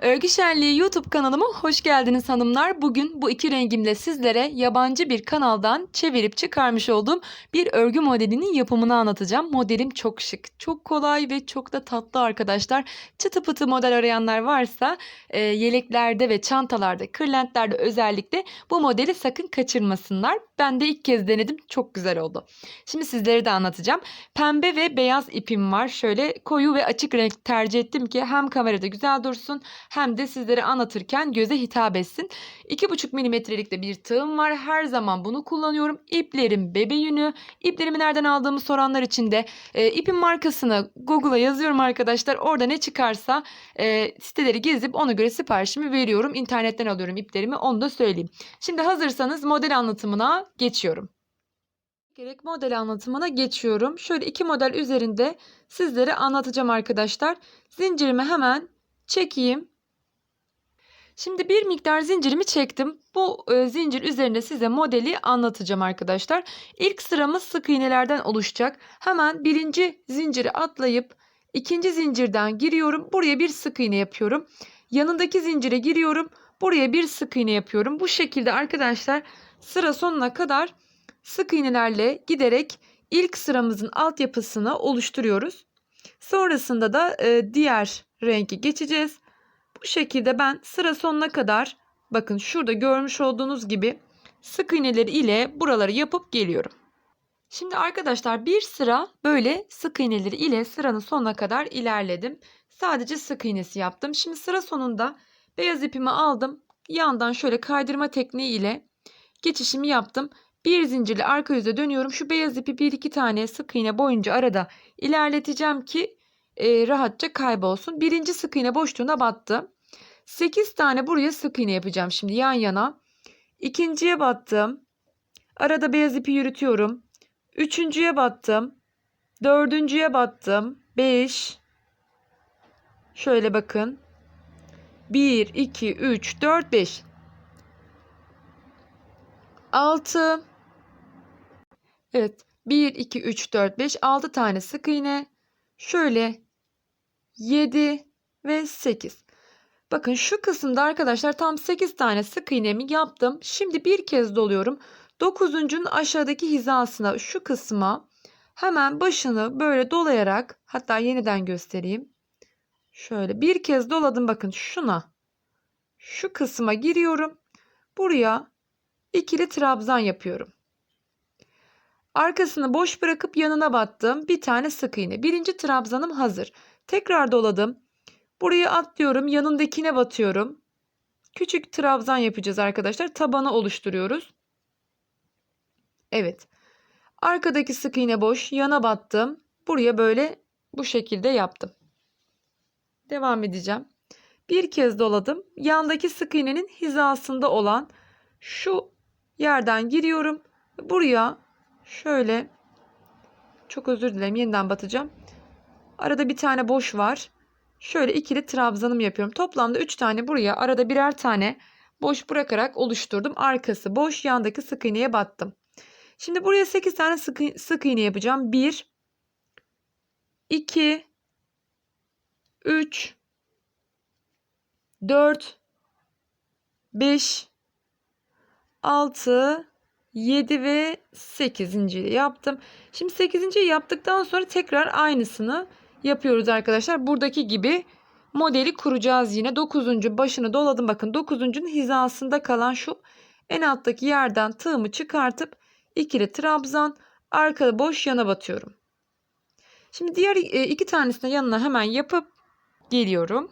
Örgü Şenliği YouTube kanalıma hoş geldiniz hanımlar. Bugün bu iki rengimle sizlere yabancı bir kanaldan çevirip çıkarmış olduğum bir örgü modelinin yapımını anlatacağım. Modelim çok şık, çok kolay ve çok da tatlı arkadaşlar. Çıtı pıtı model arayanlar varsa e, yeleklerde ve çantalarda, kırlentlerde özellikle bu modeli sakın kaçırmasınlar. Ben de ilk kez denedim. Çok güzel oldu. Şimdi sizlere de anlatacağım. Pembe ve beyaz ipim var. Şöyle koyu ve açık renk tercih ettim ki hem kamerada güzel dursun hem de sizlere anlatırken göze hitap etsin. 2,5 milimetrelik de bir tığım var. Her zaman bunu kullanıyorum. İplerim bebe yünü. İplerimi nereden aldığımı soranlar için de e, ipin markasını Google'a yazıyorum arkadaşlar. Orada ne çıkarsa e, siteleri gezip ona göre siparişimi veriyorum. İnternetten alıyorum iplerimi onu da söyleyeyim. Şimdi hazırsanız model anlatımına geçiyorum. Gerek model anlatımına geçiyorum. Şöyle iki model üzerinde sizlere anlatacağım arkadaşlar. Zincirimi hemen çekeyim. Şimdi bir miktar zincirimi çektim. Bu e, zincir üzerinde size modeli anlatacağım arkadaşlar. İlk sıramız sık iğnelerden oluşacak. Hemen birinci zinciri atlayıp ikinci zincirden giriyorum. Buraya bir sık iğne yapıyorum. Yanındaki zincire giriyorum. Buraya bir sık iğne yapıyorum. Bu şekilde arkadaşlar sıra sonuna kadar sık iğnelerle giderek ilk sıramızın altyapısını oluşturuyoruz. Sonrasında da e, diğer rengi geçeceğiz. Bu şekilde ben sıra sonuna kadar bakın şurada görmüş olduğunuz gibi sık iğneleri ile buraları yapıp geliyorum. Şimdi arkadaşlar bir sıra böyle sık iğneleri ile sıranın sonuna kadar ilerledim. Sadece sık iğnesi yaptım. Şimdi sıra sonunda beyaz ipimi aldım. Yandan şöyle kaydırma tekniği ile geçişimi yaptım. Bir zincirle arka yüze dönüyorum. Şu beyaz ipi bir iki tane sık iğne boyunca arada ilerleteceğim ki e, rahatça kaybolsun. Birinci sık iğne boşluğuna battı. 8 tane buraya sık iğne yapacağım şimdi yan yana. İkinciye battım. Arada beyaz ipi yürütüyorum. Üçüncüye battım. Dördüncüye battım. 5. Şöyle bakın. 1, 2, 3, 4, 5. 6. Evet. 1, 2, 3, 4, 5. 6 tane sık iğne. Şöyle 7 ve 8. Bakın şu kısımda arkadaşlar tam 8 tane sık iğnemi yaptım. Şimdi bir kez doluyorum. 9'uncunun aşağıdaki hizasına şu kısma hemen başını böyle dolayarak hatta yeniden göstereyim. Şöyle bir kez doladım bakın şuna. Şu kısma giriyorum. Buraya ikili trabzan yapıyorum. Arkasını boş bırakıp yanına battım. Bir tane sık iğne. Birinci trabzanım hazır. Tekrar doladım. Buraya atlıyorum. Yanındakine batıyorum. Küçük trabzan yapacağız arkadaşlar. Tabanı oluşturuyoruz. Evet. Arkadaki sık iğne boş. Yana battım. Buraya böyle bu şekilde yaptım. Devam edeceğim. Bir kez doladım. Yandaki sık iğnenin hizasında olan şu yerden giriyorum. Buraya şöyle çok özür dilerim yeniden batacağım. Arada bir tane boş var. Şöyle ikili trabzanım yapıyorum. Toplamda 3 tane buraya arada birer tane boş bırakarak oluşturdum. Arkası boş yandaki sık iğneye battım. Şimdi buraya 8 tane sık, sık iğne yapacağım. 1 2 3 4 5 6 7 ve 8. yaptım. Şimdi 8. yaptıktan sonra tekrar aynısını yapıyoruz arkadaşlar. Buradaki gibi modeli kuracağız yine. 9. başını doladım. Bakın 9.'un hizasında kalan şu en alttaki yerden tığımı çıkartıp ikili trabzan arkada boş yana batıyorum. Şimdi diğer e, iki tanesini yanına hemen yapıp geliyorum.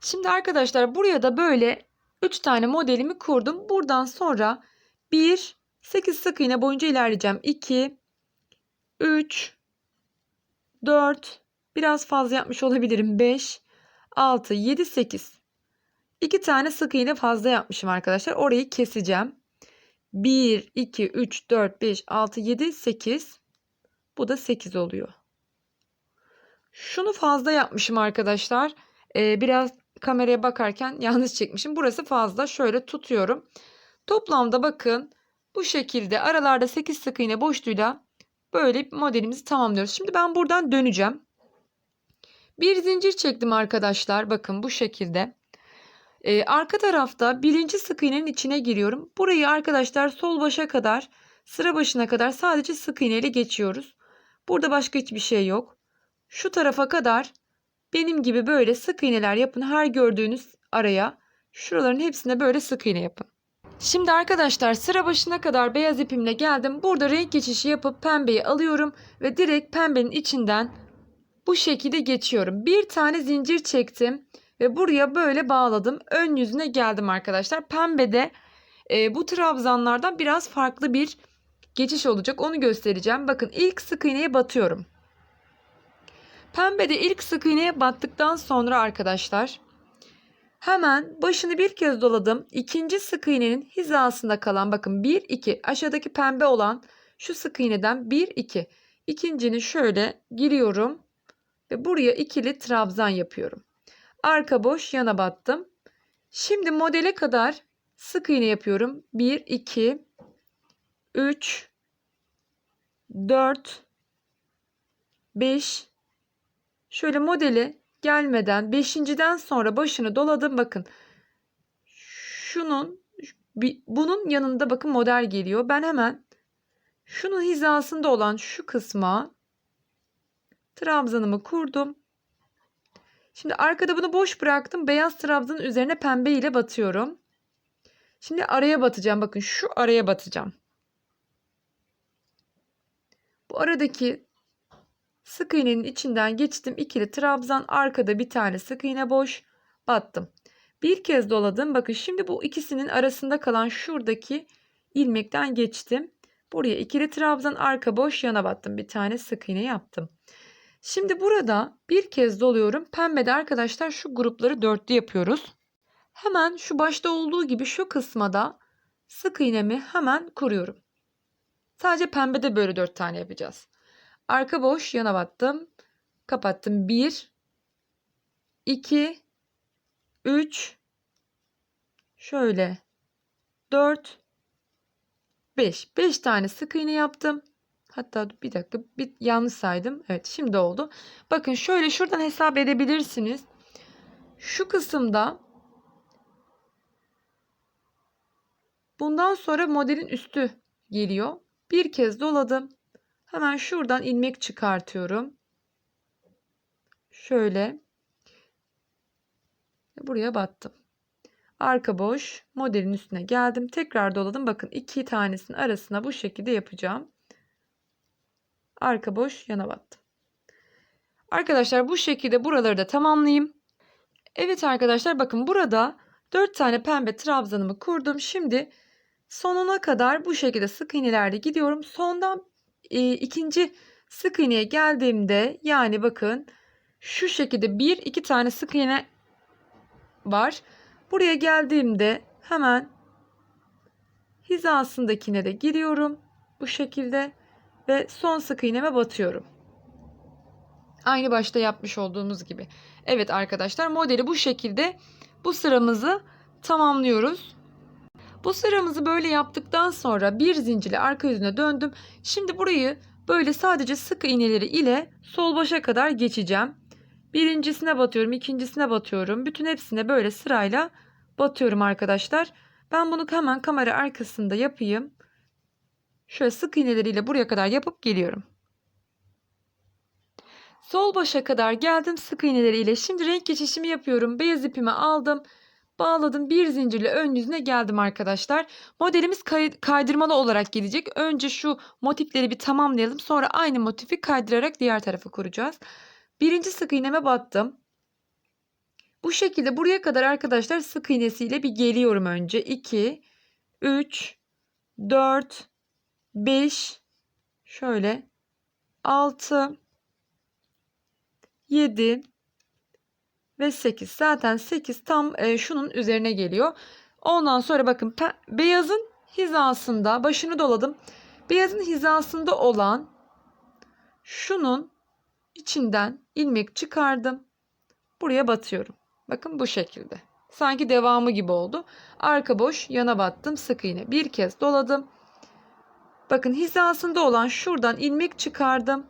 Şimdi arkadaşlar buraya da böyle 3 tane modelimi kurdum. Buradan sonra 1 8 sık iğne boyunca ilerleyeceğim. 2 3 4 biraz fazla yapmış olabilirim. 5 6 7 8 2 tane sık iğne fazla yapmışım arkadaşlar. Orayı keseceğim. 1 2 3 4 5 6 7 8 bu da 8 oluyor. Şunu fazla yapmışım arkadaşlar. Ee, biraz kameraya bakarken yanlış çekmişim. Burası fazla. Şöyle tutuyorum. Toplamda bakın bu şekilde aralarda 8 sık iğne boşluğuyla böyle modelimizi tamamlıyoruz. Şimdi ben buradan döneceğim. Bir zincir çektim arkadaşlar. Bakın bu şekilde. Ee, arka tarafta birinci sık iğnenin içine giriyorum. Burayı arkadaşlar sol başa kadar sıra başına kadar sadece sık iğneyle geçiyoruz. Burada başka hiçbir şey yok. Şu tarafa kadar benim gibi böyle sık iğneler yapın. Her gördüğünüz araya şuraların hepsine böyle sık iğne yapın. Şimdi arkadaşlar sıra başına kadar beyaz ipimle geldim. Burada renk geçişi yapıp pembeyi alıyorum ve direkt pembenin içinden bu şekilde geçiyorum. Bir tane zincir çektim ve buraya böyle bağladım. Ön yüzüne geldim arkadaşlar. Pembede e, bu trabzanlardan biraz farklı bir geçiş olacak. Onu göstereceğim. Bakın ilk sık iğneye batıyorum. Pembede ilk sık iğneye battıktan sonra arkadaşlar hemen başını bir kez doladım. İkinci sık iğnenin hizasında kalan bakın 1 2 aşağıdaki pembe olan şu sık iğneden 1 2 ikincini şöyle giriyorum ve buraya ikili trabzan yapıyorum. Arka boş yana battım. Şimdi modele kadar sık iğne yapıyorum. 1 2 3 4 5 şöyle modeli gelmeden 5.den sonra başını doladım bakın. Şunun bunun yanında bakın model geliyor. Ben hemen şunun hizasında olan şu kısma trabzanımı kurdum. Şimdi arkada bunu boş bıraktım. Beyaz trabzanın üzerine pembe ile batıyorum. Şimdi araya batacağım. Bakın şu araya batacağım. Bu aradaki sık iğnenin içinden geçtim. ikili trabzan. Arkada bir tane sık iğne boş. Battım. Bir kez doladım. Bakın şimdi bu ikisinin arasında kalan şuradaki ilmekten geçtim. Buraya ikili trabzan arka boş yana battım. Bir tane sık iğne yaptım. Şimdi burada bir kez doluyorum. Pembede arkadaşlar şu grupları dörtlü yapıyoruz. Hemen şu başta olduğu gibi şu kısma da sık iğnemi hemen kuruyorum. Sadece pembede böyle dört tane yapacağız. Arka boş yana battım. Kapattım. 1 2 3 şöyle 4 5 5 tane sık iğne yaptım. Hatta bir dakika bir yanlış saydım. Evet şimdi oldu. Bakın şöyle şuradan hesap edebilirsiniz. Şu kısımda bundan sonra modelin üstü geliyor. Bir kez doladım. Hemen şuradan ilmek çıkartıyorum. Şöyle buraya battım. Arka boş modelin üstüne geldim. Tekrar doladım. Bakın iki tanesinin arasına bu şekilde yapacağım. Arka boş yana battım. Arkadaşlar bu şekilde buraları da tamamlayayım. Evet arkadaşlar bakın burada 4 tane pembe trabzanımı kurdum. Şimdi sonuna kadar bu şekilde sık iğnelerle gidiyorum. Sondan e, ikinci sık iğneye geldiğimde yani bakın şu şekilde bir iki tane sık iğne var. Buraya geldiğimde hemen hizasındakine de giriyorum. Bu şekilde ve son sık iğneme batıyorum. Aynı başta yapmış olduğumuz gibi. Evet arkadaşlar modeli bu şekilde bu sıramızı tamamlıyoruz. Bu sıramızı böyle yaptıktan sonra bir zincirle arka yüzüne döndüm. Şimdi burayı böyle sadece sık iğneleri ile sol başa kadar geçeceğim. Birincisine batıyorum, ikincisine batıyorum. Bütün hepsine böyle sırayla batıyorum arkadaşlar. Ben bunu hemen kamera arkasında yapayım. Şöyle sık iğneleriyle buraya kadar yapıp geliyorum. Sol başa kadar geldim sık iğneleriyle. Şimdi renk geçişimi yapıyorum. Beyaz ipimi aldım. Bağladım. Bir zincirle ön yüzüne geldim arkadaşlar. Modelimiz kay kaydırmalı olarak gelecek. Önce şu motifleri bir tamamlayalım. Sonra aynı motifi kaydırarak diğer tarafa kuracağız. Birinci sık iğneme battım. Bu şekilde buraya kadar arkadaşlar sık iğnesiyle bir geliyorum önce. 2, 3, 4, 5 şöyle 6 7 ve 8 zaten 8 tam e, şunun üzerine geliyor. Ondan sonra bakın beyazın hizasında başını doladım. Beyazın hizasında olan şunun içinden ilmek çıkardım. Buraya batıyorum. Bakın bu şekilde. Sanki devamı gibi oldu. Arka boş yana battım sık iğne. Bir kez doladım. Bakın hizasında olan şuradan ilmek çıkardım.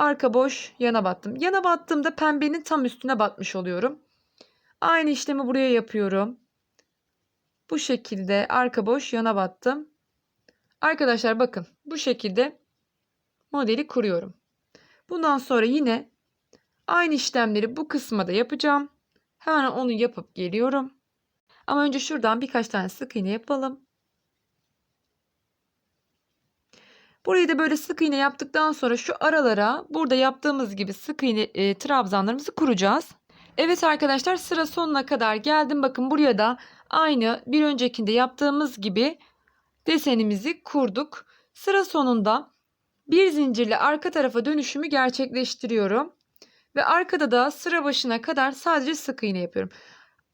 Arka boş yana battım. Yana battığımda pembenin tam üstüne batmış oluyorum. Aynı işlemi buraya yapıyorum. Bu şekilde arka boş yana battım. Arkadaşlar bakın bu şekilde modeli kuruyorum. Bundan sonra yine aynı işlemleri bu kısma da yapacağım. Hemen onu yapıp geliyorum. Ama önce şuradan birkaç tane sık iğne yapalım. Burayı da böyle sık iğne yaptıktan sonra şu aralara burada yaptığımız gibi sık iğne e, trabzanlarımızı kuracağız. Evet arkadaşlar sıra sonuna kadar geldim. Bakın buraya da aynı bir öncekinde yaptığımız gibi desenimizi kurduk. Sıra sonunda bir zincirle arka tarafa dönüşümü gerçekleştiriyorum. Ve arkada da sıra başına kadar sadece sık iğne yapıyorum.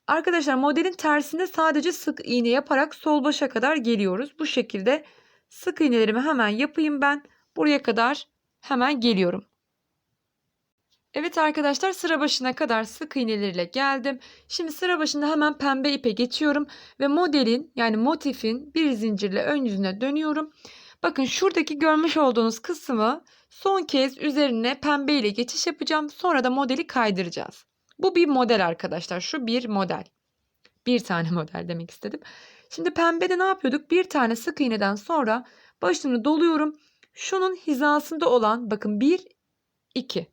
Arkadaşlar modelin tersinde sadece sık iğne yaparak sol başa kadar geliyoruz. Bu şekilde sık iğnelerimi hemen yapayım ben. Buraya kadar hemen geliyorum. Evet arkadaşlar sıra başına kadar sık iğneleriyle geldim. Şimdi sıra başında hemen pembe ipe geçiyorum ve modelin yani motifin bir zincirle ön yüzüne dönüyorum. Bakın şuradaki görmüş olduğunuz kısmı son kez üzerine pembe ile geçiş yapacağım. Sonra da modeli kaydıracağız. Bu bir model arkadaşlar. Şu bir model. Bir tane model demek istedim. Şimdi pembede ne yapıyorduk? Bir tane sık iğneden sonra başını doluyorum. Şunun hizasında olan bakın 1 2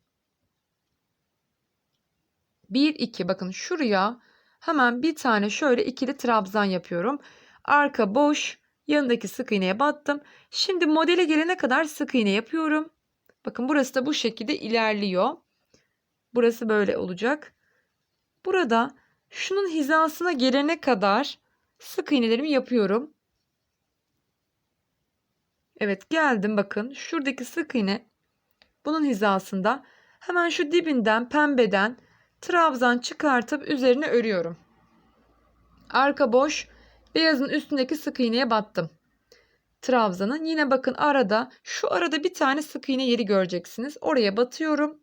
1 2 bakın şuraya hemen bir tane şöyle ikili trabzan yapıyorum. Arka boş, yanındaki sık iğneye battım. Şimdi modele gelene kadar sık iğne yapıyorum. Bakın burası da bu şekilde ilerliyor. Burası böyle olacak. Burada şunun hizasına gelene kadar sık iğnelerimi yapıyorum. Evet geldim bakın şuradaki sık iğne bunun hizasında hemen şu dibinden pembeden trabzan çıkartıp üzerine örüyorum. Arka boş beyazın üstündeki sık iğneye battım. Trabzanın yine bakın arada şu arada bir tane sık iğne yeri göreceksiniz. Oraya batıyorum.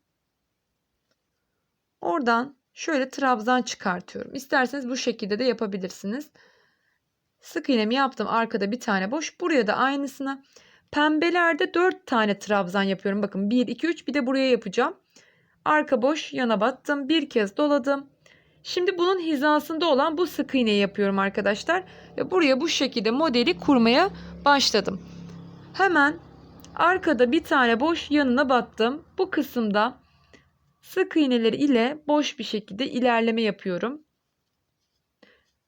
Oradan şöyle trabzan çıkartıyorum. İsterseniz bu şekilde de yapabilirsiniz. Sık iğnemi yaptım. Arkada bir tane boş. Buraya da aynısını. Pembelerde 4 tane trabzan yapıyorum. Bakın 1, 2, 3 bir de buraya yapacağım. Arka boş yana battım. Bir kez doladım. Şimdi bunun hizasında olan bu sık iğneyi yapıyorum arkadaşlar. Ve buraya bu şekilde modeli kurmaya başladım. Hemen arkada bir tane boş yanına battım. Bu kısımda sık iğneleri ile boş bir şekilde ilerleme yapıyorum.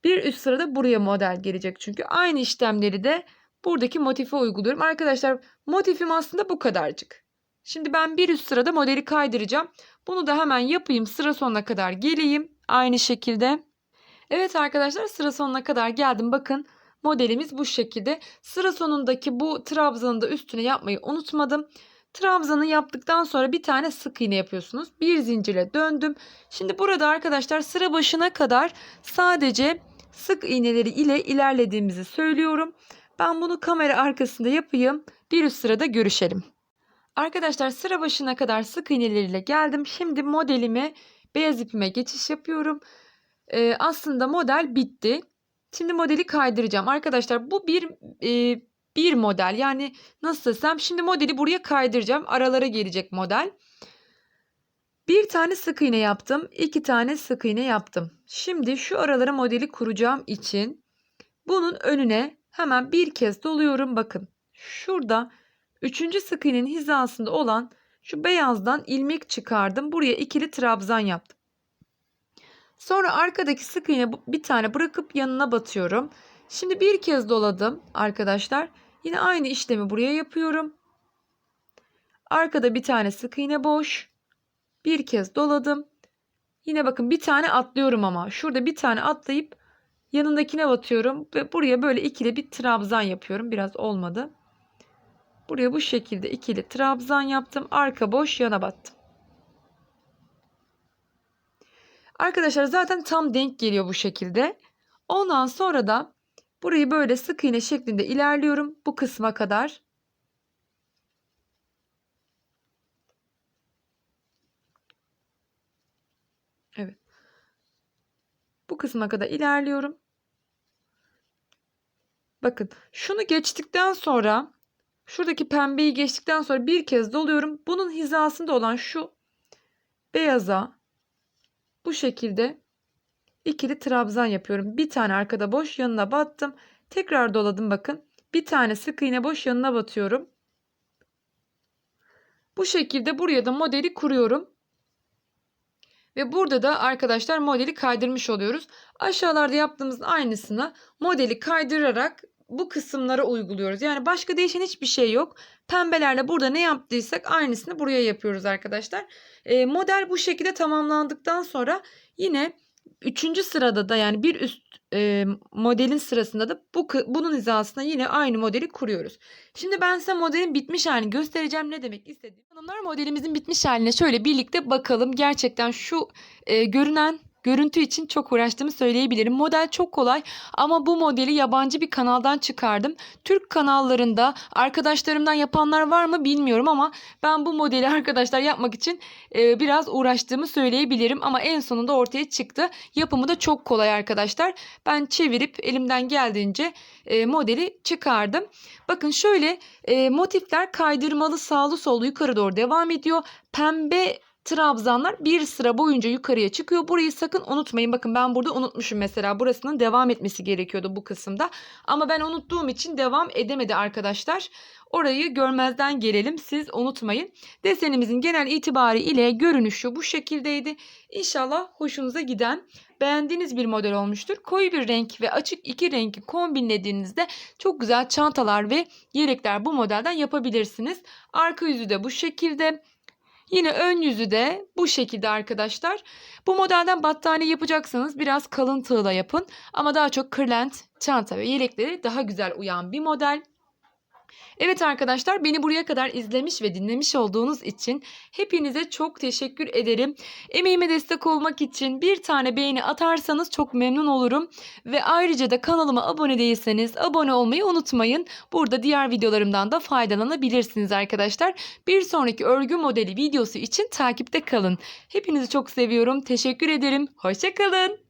Bir üst sırada buraya model gelecek çünkü aynı işlemleri de buradaki motife uyguluyorum. Arkadaşlar motifim aslında bu kadarcık. Şimdi ben bir üst sırada modeli kaydıracağım. Bunu da hemen yapayım sıra sonuna kadar geleyim. Aynı şekilde. Evet arkadaşlar sıra sonuna kadar geldim. Bakın modelimiz bu şekilde. Sıra sonundaki bu trabzanı da üstüne yapmayı unutmadım. Trabzanı yaptıktan sonra bir tane sık iğne yapıyorsunuz. Bir zincirle döndüm. Şimdi burada arkadaşlar sıra başına kadar sadece sık iğneleri ile ilerlediğimizi söylüyorum. Ben bunu kamera arkasında yapayım. Bir üst sırada görüşelim. Arkadaşlar sıra başına kadar sık iğneleriyle geldim. Şimdi modelimi beyaz ipime geçiş yapıyorum. Ee, aslında model bitti. Şimdi modeli kaydıracağım. Arkadaşlar bu bir e, bir model. Yani nasıl desem şimdi modeli buraya kaydıracağım. Aralara gelecek model. Bir tane sık iğne yaptım. iki tane sık iğne yaptım. Şimdi şu aralara modeli kuracağım için bunun önüne hemen bir kez doluyorum. Bakın şurada üçüncü sık iğnenin hizasında olan şu beyazdan ilmek çıkardım. Buraya ikili trabzan yaptım. Sonra arkadaki sık iğne bir tane bırakıp yanına batıyorum. Şimdi bir kez doladım arkadaşlar. Yine aynı işlemi buraya yapıyorum. Arkada bir tane sık iğne boş. Bir kez doladım. Yine bakın bir tane atlıyorum ama. Şurada bir tane atlayıp yanındakine batıyorum. Ve buraya böyle ikili bir trabzan yapıyorum. Biraz olmadı. Buraya bu şekilde ikili trabzan yaptım. Arka boş yana battım. Arkadaşlar zaten tam denk geliyor bu şekilde. Ondan sonra da burayı böyle sık iğne şeklinde ilerliyorum bu kısma kadar. Evet. Bu kısma kadar ilerliyorum. Bakın şunu geçtikten sonra Şuradaki pembeyi geçtikten sonra bir kez doluyorum. Bunun hizasında olan şu beyaza bu şekilde ikili trabzan yapıyorum. Bir tane arkada boş yanına battım. Tekrar doladım bakın. Bir tane sık iğne boş yanına batıyorum. Bu şekilde buraya da modeli kuruyorum. Ve burada da arkadaşlar modeli kaydırmış oluyoruz. Aşağılarda yaptığımızın aynısını modeli kaydırarak bu kısımlara uyguluyoruz. Yani başka değişen hiçbir şey yok. Pembelerle burada ne yaptıysak aynısını buraya yapıyoruz arkadaşlar. E, model bu şekilde tamamlandıktan sonra yine üçüncü sırada da yani bir üst e, modelin sırasında da bu bunun hizasına yine aynı modeli kuruyoruz. Şimdi ben size modelin bitmiş halini göstereceğim ne demek istediğim. Hanımlar modelimizin bitmiş haline şöyle birlikte bakalım. Gerçekten şu e, görünen görüntü için çok uğraştığımı söyleyebilirim. Model çok kolay ama bu modeli yabancı bir kanaldan çıkardım. Türk kanallarında arkadaşlarımdan yapanlar var mı bilmiyorum ama ben bu modeli arkadaşlar yapmak için e, biraz uğraştığımı söyleyebilirim. Ama en sonunda ortaya çıktı. Yapımı da çok kolay arkadaşlar. Ben çevirip elimden geldiğince e, modeli çıkardım. Bakın şöyle e, motifler kaydırmalı sağlı sollu yukarı doğru devam ediyor. Pembe trabzanlar bir sıra boyunca yukarıya çıkıyor. Burayı sakın unutmayın. Bakın ben burada unutmuşum mesela. Burasının devam etmesi gerekiyordu bu kısımda. Ama ben unuttuğum için devam edemedi arkadaşlar. Orayı görmezden gelelim. Siz unutmayın. Desenimizin genel itibarı ile görünüşü bu şekildeydi. İnşallah hoşunuza giden beğendiğiniz bir model olmuştur. Koyu bir renk ve açık iki renki kombinlediğinizde çok güzel çantalar ve yelekler bu modelden yapabilirsiniz. Arka yüzü de bu şekilde. Yine ön yüzü de bu şekilde arkadaşlar. Bu modelden battaniye yapacaksanız biraz kalın tığla yapın. Ama daha çok kırlent, çanta ve yelekleri daha güzel uyan bir model. Evet arkadaşlar beni buraya kadar izlemiş ve dinlemiş olduğunuz için hepinize çok teşekkür ederim. Emeğime destek olmak için bir tane beğeni atarsanız çok memnun olurum. Ve ayrıca da kanalıma abone değilseniz abone olmayı unutmayın. Burada diğer videolarımdan da faydalanabilirsiniz arkadaşlar. Bir sonraki örgü modeli videosu için takipte kalın. Hepinizi çok seviyorum. Teşekkür ederim. Hoşçakalın.